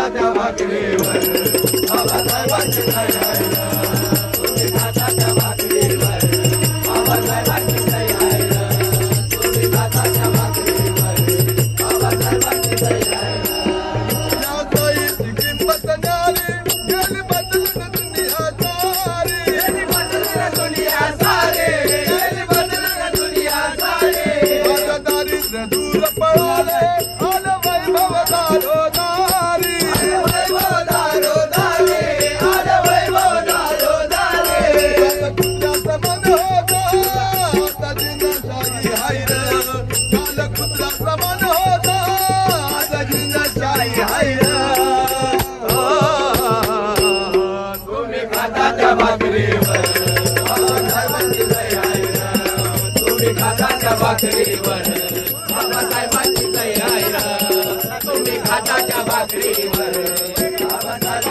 दादा वाकडेवर बाबा खाताच्या भाकरीवर. बाबासाहेबांची दया तुम्ही खाताच्या भाकरीवर. बाबासाहेब